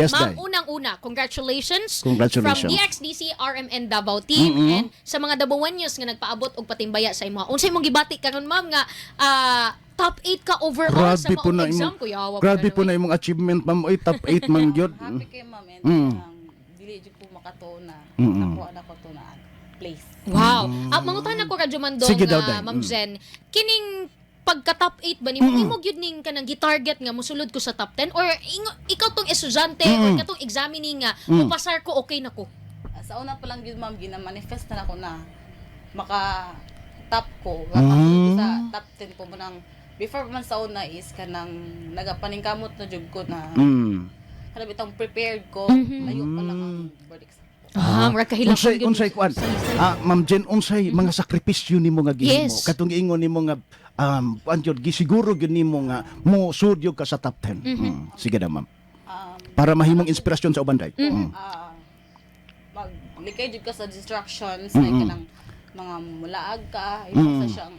Yes, Ma'am, Day. unang-una, congratulations, Congratulations. from DXDC RMN Davao team and sa mga Dabawenyos nga nagpaabot og patimbaya sa imo. Unsay mong gibati karon ma'am nga ah, top 8 ka overall sa Grabe po na exam imong kuya. Grabe na po na imong achievement ma'am oy top 8 man gyud. Happy kay ma'am and Mm. um, dili jud ko makatuna. Mm-mm. Ako ana ko tunaan. Place. Wow. Ah, mangutan ako radyo man Sige daw, Day. Ma'am Mm. Zen. Kining pagka top 8 ba nimo imo gyud ning kanang gitarget nga mosulod ko sa top 10 or ingo, ikaw tong estudyante or Mm. katong examining nga Mm. mapasar ko okay na ko. Ah, Sa una pa lang yun ma'am, gina-manifest na ako na maka top ko. Mm. Sa top 10 ko mo nang before man sa una is kanang nagapaningkamot na jud ko na Mm. kada bitang prepared ko Mhm. layo pa lang ang board exam. Ah, mura kahilang Unsay unsay kuan? Ah, Ma'am Jen, unsay mga sakripisyo nimo nga gihimo? Yes. Katong ingon nimo nga um gyud gisiguro gyud nimo nga mo sudyo ka sa top 10. Mm. Sige na ma'am. Um, Para mahimong inspirasyon sa uban day. Mm. ah maglikay jud ka sa distractions Mm-mm. like kanang mga mulaag ka Mm. mm. siyang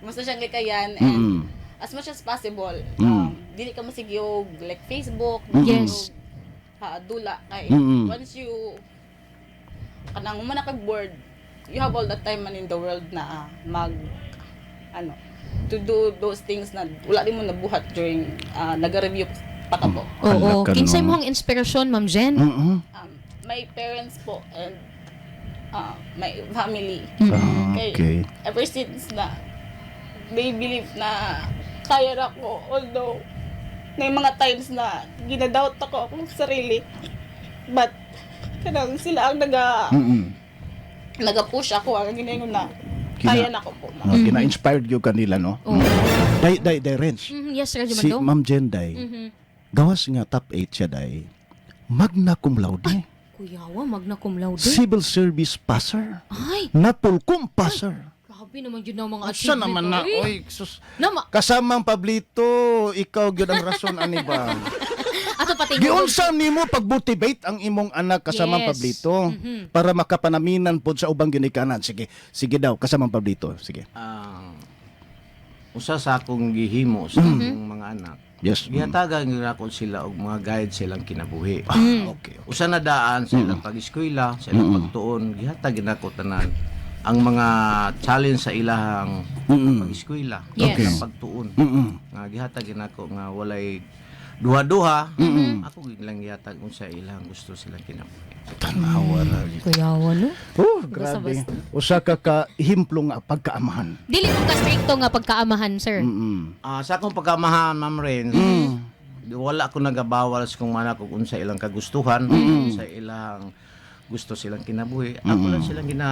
basta siyang likayan and Mm. as much as possible Mm. um, dili ka masigiyog like Facebook Mm. Yes. ha dula kay Mm. once you kanang mo na kag board you have all the time man in the world na ah, mag ano to do those things na wala din mo nabuhat during uh, naga-review pa ka po. Oo. Hala ka, Kinsay mo ang inspirasyon, Ma'am Jen? Mm. Um, my parents po and uh, my family. Ah, Kay- okay. ever since na they believe na kaya na ko although may mga times na ginadoubt ako akong sarili but kanang sila ang naga Mm. naga-push ako ang ginayon na Kina- kaya na ko po ma'am. No, kina-inspired gyud kanila no. Oo. Day day day Renz. Mhm, yes, man Si daw. Ma'am Jen day. Mhm. Gawas nga top 8 siya day. Magna cum laude. Kuyawa, magna cum laude. Civil service passer. Ay, Napulkum passer. grabe naman yun ang mga Asa naman na, Ay, oy, sus. Nama, Kasamang Pablito, ikaw gyud ang rason ani ba? ato pati Giunsa nimo pag-motivate ang imong anak kasamang Yes. Pablito Mhm. para makapanaminan pod sa ubang ginikanan. Sige, sige daw kasamang Pablito. Sige. ang usa sa akong gihimo sa akong mga anak Yes. Mm. gihatagan nila ko sila og mga guide silang kinabuhi Ah, okay. usa na daan sa ilang pag-eskwela sa ilang pagtuon gihatag ginako tanan ang mga challenge sa ilahang Mm. pag-eskwela Yes. ilang pagtuon Mm. nga gihatag ginako nga walay duha-duha ako lang gihatag unsa ilang gusto silang kinabuhi Tanawa ra. Kuyawa, no? Oh, grabe. Usa ka ka himplong nga pagkaamahan. Dili ko ka stricto nga pagkaamahan, sir. Mm. Ah, sa akong pagkamahan, Ma'am Ren, wala ko nagabawal sa kung mana kung unsa ilang kagustuhan, sa ilang gusto silang kinabuhi. Ako lang silang gina,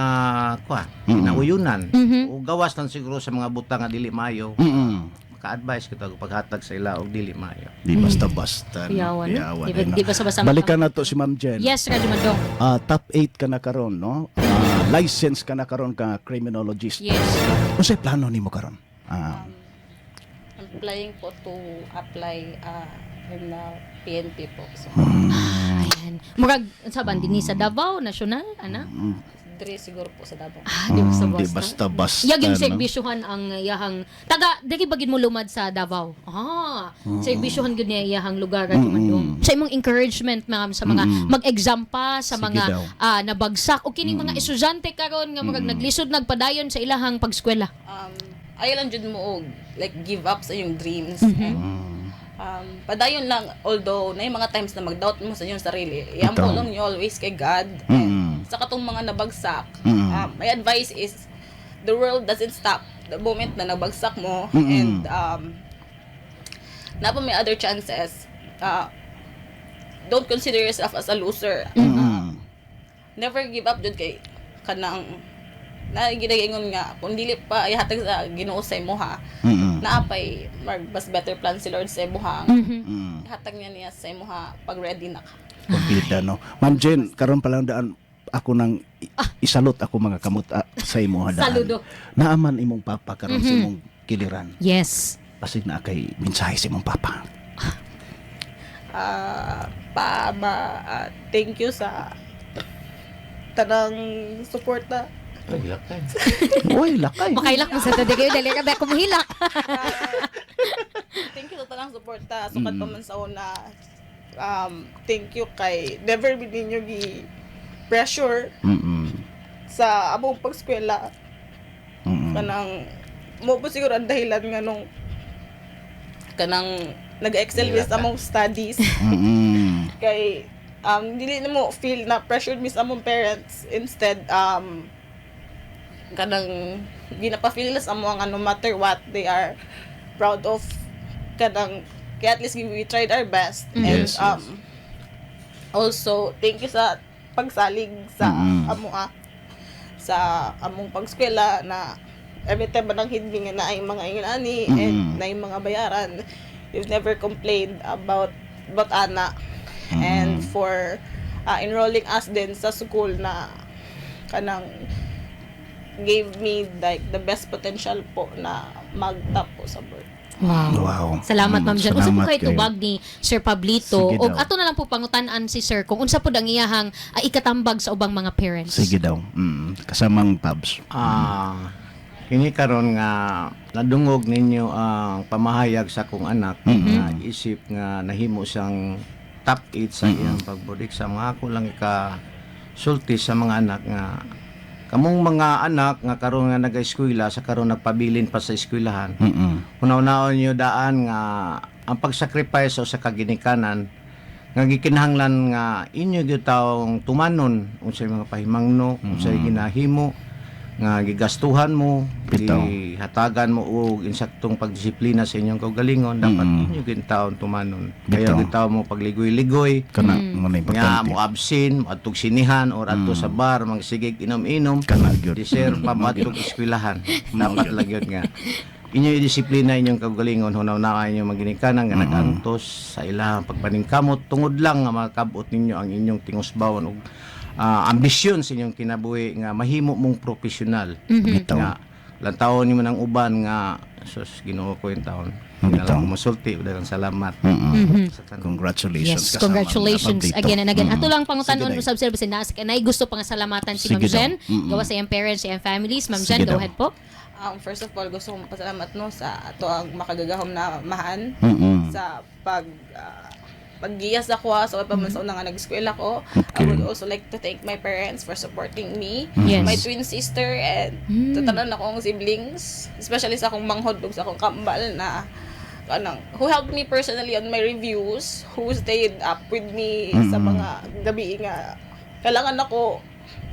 kwa, ginauyunan. O gawas lang siguro sa mga butang nga dili mayo. Mm. Maka-advise ko to paghatag sa ila og dili mayo. Di basta-basta. no? Kuyawa, Di di ba sa basta Balikan na to si Ma'am Jen. Yes, radyo daw. Ah, top 8 ka na karon, no? Ah, license ka na karon ka criminologist. Yes. Unsay plano nimo karon? Ah, I'm applying po to apply uh, in the PNP po. So, Ayan. Murag, sa ban, din sa Davao, national, ana? Dire siguro po sa Davao. Ah, di ba sa mm, di basta? basta-basta. Yaging no? servisyohan ang iyahang taga dili bagid mo lumad sa Davao. Ah, servisyohan gud niya iyahang lugar at mandong. Sa imong encouragement ma'am sa mga mag-exam pa sa Sige mga ah, nabagsak o kining mga estudyante karon nga mga naglisod nagpadayon sa ilahang pagskwela. um, ayaw lang jud mo og like give up sa iyong dreams. And, um, padayon lang, although na yung mga times na mag-doubt mo sa iyong sarili, iyan po Ito. lang you always kay God. Mm. And sa katong mga nabagsak, Mm. um, my advice is, the world doesn't stop the moment na nabagsak mo. Mm-mm. And um, na pa may other chances. Uh, don't consider yourself as a loser. Mm. never give up jud kay kanang na ginagingon nga kung dili pa ihatag sa Ginoo sa imuha Mm. naapay mag mas better plan si Lord sa imuha Mm. ihatag niya niya sa imuha pag ready na ka Pagkita, no? Ma'am Jen, karon pa lang daan ako nang isalot ako mga kamot ah, sa imo hadaan. Saludo. Naaman imong papa karon sa imong kiliran. Yes. Pasig na kay mensahe sa imong papa. ah pa ma ah, thank you sa tanang suporta Uy, lakay. Makailak mo sa tadi kayo dali ka ba kumahilak. thank you sa tanang suporta sukat pa man sa una um, thank you kay never mi ninyo gi pressure Mm-mm. sa among pagskwela Mm-mm. kanang mo po siguro ang dahilan nga nung kanang nag-excel mi sa among studies Mm-mm. kay um dili na mo feel na pressured mis among parents instead um kanang ginapa-feel sa amo nga no matter what they are proud of kanang kaya at least we tried our best Mm. and Yes, yes. um also thank you sa pagsalig sa Mm-mm. amo ah, sa among pagskwela na every time ba nang hidbing na ay mga inginani and Mm-mm. na yung mga bayaran you've never complained about about ana and for uh, enrolling us din sa school na kanang gave me like the best potential po na mag-top po sa board. Wow. Wow. Salamat Mm, ma'am Jan. Unsa po kay tubag ni Sir Pablito Sige o daw. ato na lang po pangutan-an si Sir kung unsa po ang iyahang ah, ikatambag sa ubang mga parents. Sige daw. Mm. Kasamang pubs. Ah, kini karon nga nadungog ninyo ang pamahayag sa akong anak nga isip nga nahimo siyang top 8 sa iyang pagbudik sa mga ako lang ka sulti sa mga anak nga kamong mga anak nga karon nga nag-eskwela sa karon nagpabilin pa sa eskwelahan Mm-mm. Unaw-unaon nyo daan nga ang pagsacrifice o sa kaginikanan nga gikinahanglan nga inyo gyud taong tumanon unsay mga pahimangno unsay ginahimo nga gigastuhan mo Bitaw. hatagan mo og insaktong pagdisiplina sa inyong kaugalingon dapat Mm. inyo gyud taong tumanon Bitaw. kaya gyud tawo mo pagligoy-ligoy Kana Mm. mo na nga importante. mo absin mo atog sinihan or ato sa bar magsigig inom-inom Kana gyud. Deser pa matog eskwelahan. Dapat lang nga. Inyo i-disiplina inyong kagalingon hunaw na kayo maginikanan nga nagantos sa ilang pagpaningkamot tungod lang nga makabot ninyo ang inyong tingusbawon og ah, ambisyon sa inyong kinabuhi nga mahimo mong profesional. Bitaw. Nga lantawon nimo ng uban nga sus Ginoo ko yung taon. Kinalang musulti daghang salamat. Tanan. Congratulations. Yes, kasama congratulations again and again. Mm. Ato lang pangutan-on usab sila bisan nas kanay gusto pang salamatan si Ma'am. Jen. Mm-mm. Gawa sa iyang parents, sa iyang families. Ma'am Jen, go ahead po. Um, first of all, gusto kong pasalamat no sa ato ang makagagahom na mahan Mm-mm. sa pag uh, paggiyas ako ah, sa so, pa man sa una nga nag-eskwela ko. I Okay. would also like to thank my parents for supporting me. Yes. My twin sister and Mm. tatanan akong siblings, especially sa akong manghod sa akong kambal na kanang who helped me personally on my reviews, who stayed up with me sa Mm-mm. mga gabi nga kailangan ako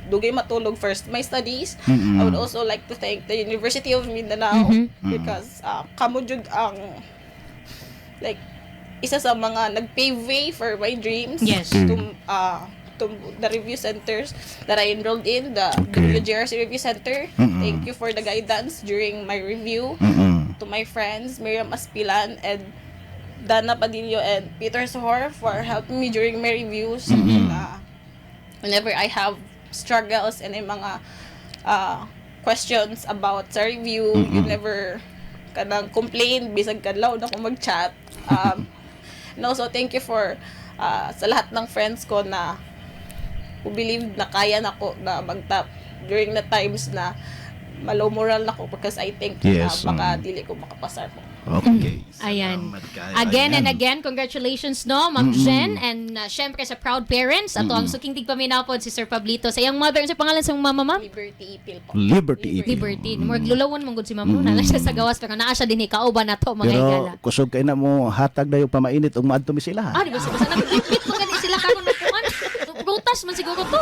dugay matulog first my studies. Mm-mm. I would also like to thank the University of Mindanao Mhm. because uh, kamo jud ang like isa sa mga nag-pave way for my dreams Yes. to uh, to the review centers that I enrolled in the Okay. WGRC Review Center. Mm-mm. Thank you for the guidance during my review Mm-mm. to my friends Miriam Aspilan and Dana Padillo and Peter Sohor for helping me during my reviews. Mhm. Na whenever I have struggles and yung mga uh, questions about sa review, you never kanang complain, bisag kadlaw na ako mag-chat. Um, and also, thank you for uh, sa lahat ng friends ko na who believe na kaya na ko na mag-top during the times na malaw moral na ko because I think Yes, na baka um, dili ko makapasar po. Okay. Ayan. Again and Ayan. again, congratulations no, Ma'am Jen. And uh, syempre sa proud parents, ato ang suking tigpaminapod si Sir Pablito. Sa iyang mother, sa pangalan sa mama, ma'am? Liberty Ipil po. Liberty Ipil. Liberty. Murag lulawan mong gud si Ma'am Luna. Lang siya sa gawas pero naa siya din kauban na to mga Pero higala. kusog kay na mo hatag dayo pamainit ug maadto mi sila. Ah, di ba? Sa basta nag-bit mo gani sila karon na kuan. Prutas man siguro to.